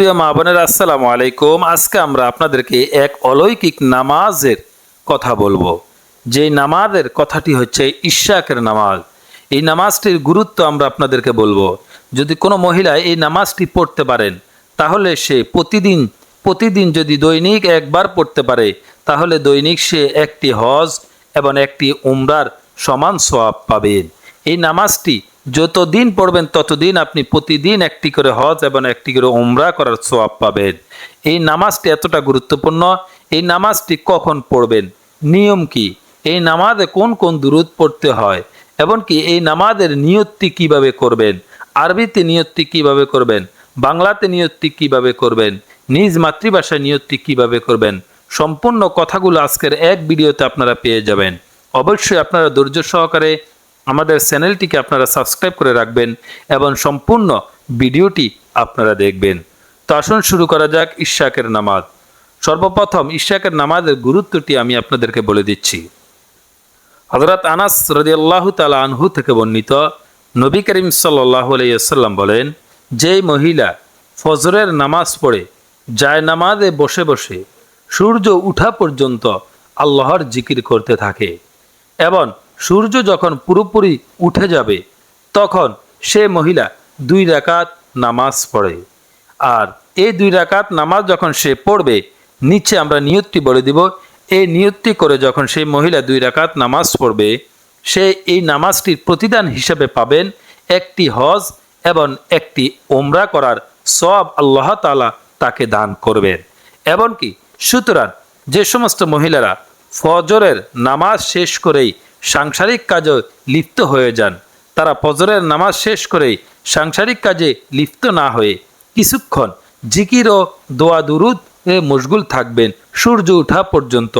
প্রিয় মা বোনের, আসসালামু আলাইকুম। আজকে আমরা আপনাদেরকে এক অলৌকিক নামাজের কথা বলব। যে নামাজের কথাটি হচ্ছে ইশাকের নামাজ। এই নামাজটির গুরুত্ব আমরা আপনাদেরকে বলব। যদি কোনো মহিলা এই নামাজটি পড়তে পারেন, তাহলে সে প্রতিদিন প্রতিদিন যদি দৈনিক একবার পড়তে পারে, তাহলে দৈনিক সে একটি হজ এবং একটি উমরার সমান সোয়াব পাবেন এই নামাজটি যতদিন পড়বেন, ততদিন আপনি প্রতিদিন একটি করে হজ এবং একটি করে উমরা করার সোয়াব পাবেন। এই নামাজটি এতটা গুরুত্বপূর্ণ, এই নামাজটি কখন পড়বেন? নিয়ম কি? এই নামাজে কোন কোন দুরুদ পড়তে হয়? এমনকি এই নামাজের নিয়তটি কীভাবে করবেন? আরবিতে নিয়তটি কীভাবে করবেন? বাংলাতে নিয়তটি কীভাবে করবেন? নিজ মাতৃভাষায় নিয়তটি কীভাবে করবেন? সম্পূর্ণ কথাগুলো আজকের এক ভিডিওতে আপনারা পেয়ে যাবেন। অবশ্যই আপনারা ধৈর্য সহকারে আমাদের চ্যানেলটিকে আপনারা সাবস্ক্রাইব করে রাখবেন এবং সম্পূর্ণ ভিডিওটি আপনারা দেখবেন। তো আসুন শুরু করা যাক ইশাকের নামাজ। সর্বপ্রথম ইশাকের নামাজের গুরুত্বটি আমি আপনাদেরকে বলে দিচ্ছি। হজরত আনাস রদিয়াল্লাহ তালা আনহু থেকে বর্ণিত নবী করিম সাল্লাহ আলাইসাল্লাম বলেন, যেই মহিলা ফজরের নামাজ পড়ে, যায় নামাজে বসে বসে সূর্য উঠা পর্যন্ত আল্লাহর জিকির করতে থাকে এবং সূর্য যখন পুরোপুরি উঠে যাবে, তখন সে মহিলা দুই রাকাত নামাজ পড়ে। আর এই দুই রাকাত নামাজ যখন সে পড়বে, নিচে আমরা নিয়তটি বলে দিব, এই নিয়তটি করে যখন সেই মহিলা দুই রাকাত নামাজ পড়বে, সে এই নামাজটির প্রতিদান হিসেবে পাবেন একটি হজ এবং একটি ওমরা করার সব আল্লাহ তালা তাকে দান করবেন। এমনকি সুতরাং যে সমস্ত মহিলারা ফজরের নামাজ শেষ করেই সাংসারিক কাজও লিপ্ত হয়ে যান। তারা ফজরের নামাজ শেষ করেই সাংসারিক কাজে লিপ্ত না হয়ে কিছুক্ষণ জিকির ও দোয়া দুরুদ এ মশগুল থাকবেন সূর্য ওঠা পর্যন্ত।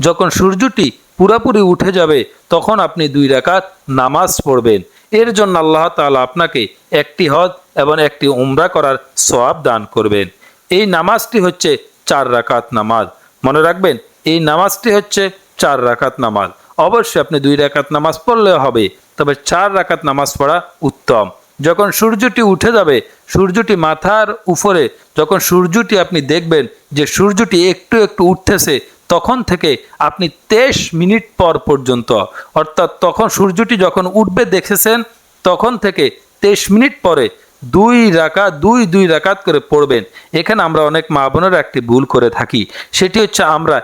যখন সূর্যটি পুরাপুরি উঠে যাবে, তখন আপনি দুই রাকাত নামাজ পড়বেন। এর জন্য আল্লাহ তালা আপনাকে একটি হজ এবং একটি উমরা করার সওয়াব দান করবেন। এই নামাজটি হচ্ছে চার রাকাত নামাজ। মনে রাখবেন, এই নামাজটি হচ্ছে চার রাকাত নামাজ। অবশ্যই আপনি দুই রাকাত নামাজ পড়লে হবে, তবে চার রাকাত নামাজ পড়া উত্তম। যখন সূর্যটি উঠে যাবে, সূর্যটি মাথার উপরে, যখন সূর্যটি আপনি দেখবেন যে সূর্যটি একটু একটু উঠতেছে, তখন থেকে আপনি তেইশ মিনিট পর পর্যন্ত, অর্থাৎ তখন সূর্যটি যখন উঠবে দেখেছেন, তখন থেকে তেইশ মিনিট পরে দুই রাকাত, দুই দুই রাকাত করে পড়বেন। এখানে আমরা অনেক মা বোনেরা একটি ভুল করে থাকি। সেটি হচ্ছে আমরা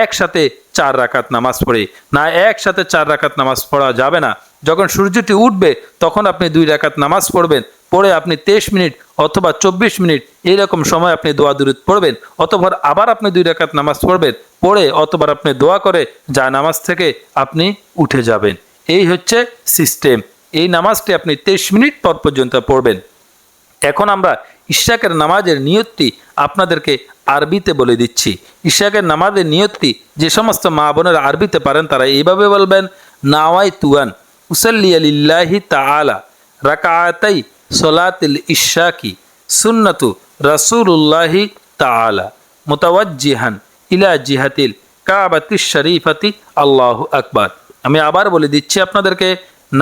একসাথে চার রাকাত নামাজ পড়ি। না একসাথে চার রাকাত নামাজ পড়া যাবে না। যখন সূর্যটি উঠবে, তখন আপনি দুই রাকাত নামাজ পড়বেন। পড়ে আপনি তেইশ মিনিট অথবা চব্বিশ মিনিট এইরকম সময় আপনি দোয়া দুরুদ পড়বেন। অথবা আবার আপনি দুই রাকাত নামাজ পড়বেন। পড়ে অথবা আপনি দোয়া করে যা নামাজ থেকে আপনি উঠে যাবেন। এই হচ্ছে সিস্টেম। এই নামাজটি আপনি তেইশ মিনিট পর পর্যন্ত পড়বেন। এখন আমরা ইশাকের নামাজের নিয়তটি আপনাদেরকে আরবিতে বলে দিচ্ছি। ইশাকের নামাজের নিয়তটি যে সমস্ত মা বোনেরা আরবিতে পারেন, তারা এইভাবে বলবেন নাওয়াই তুয়ান উসল্লি আলিল্লাহি তাআলা রাকাতাই সলাতিল ইশাকি সুন্নতু রাসূলুল্লাহি তাআলা মুতাওয়াজ্জিহান ইলা জিহাতিল কাবাতি শরীফাতি আল্লাহ আকবার। আমি আবার বলে দিচ্ছি আপনাদেরকে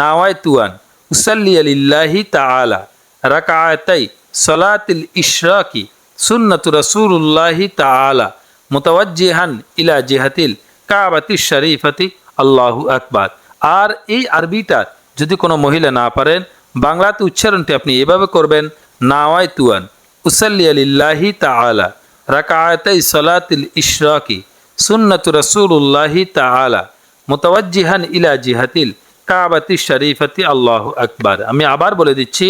নাওয়াই তুয়ান উসল্লি আলিল্লাহি তাআলা রাকাতাই সলাতিল ইশরাকি সুন্নতু রাসূলুল্লাহি তাআলা মুতাওয়াজ্জিহান ইলা জিহাতিল কাবাতি শরীফাতি। আল্লাহু আকবার। আর এই আরবিটা যদি কোনো মহিলা না পারেন, বাংলাতে উচ্চারণটি আপনি এভাবে করবেন নাওয়াই তুয়ান, উসল্লি আলিল্লাহি তাআলা রাকাতাই সলাতিল ইশরাকি, সুন্নতু রাসূলুল্লাহি তাআলা, মুতাওয়াজ্জিহান ইলা জিহাতিল কাবাতি শরীফাতি। আল্লাহু আকবার। আমি আবার বলে দিচ্ছি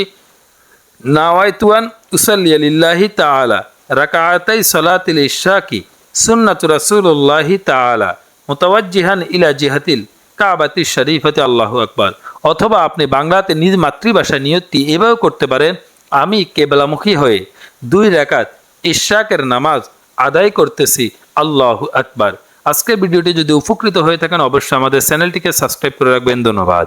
নাওয়াইতুয়ান উসল্লি আলিল্লাহি তাআলা রাকাতাই সলাতিল ইশাকি সুন্নাতু রাসূলুল্লাহি তাআলা, মুতাওয়াজ্জিহান ইলা জিহাতিল কাবাতি শরীফাতি, আল্লাহু আকবর। অথবা আপনি বাংলাতে নিজ মাতৃভাষা নিয়তটি এভাবে করতে পারেন, আমি কেবলামুখী হয়ে দুই রাকাত ইশাকের নামাজ আদায় করতেছি, আল্লাহ আকবার। আজকের ভিডিওটি যদি উপকৃত হয়ে থাকেন, অবশ্যই আমাদের চ্যানেলটিকে সাবস্ক্রাইব করে রাখবেন। ধন্যবাদ।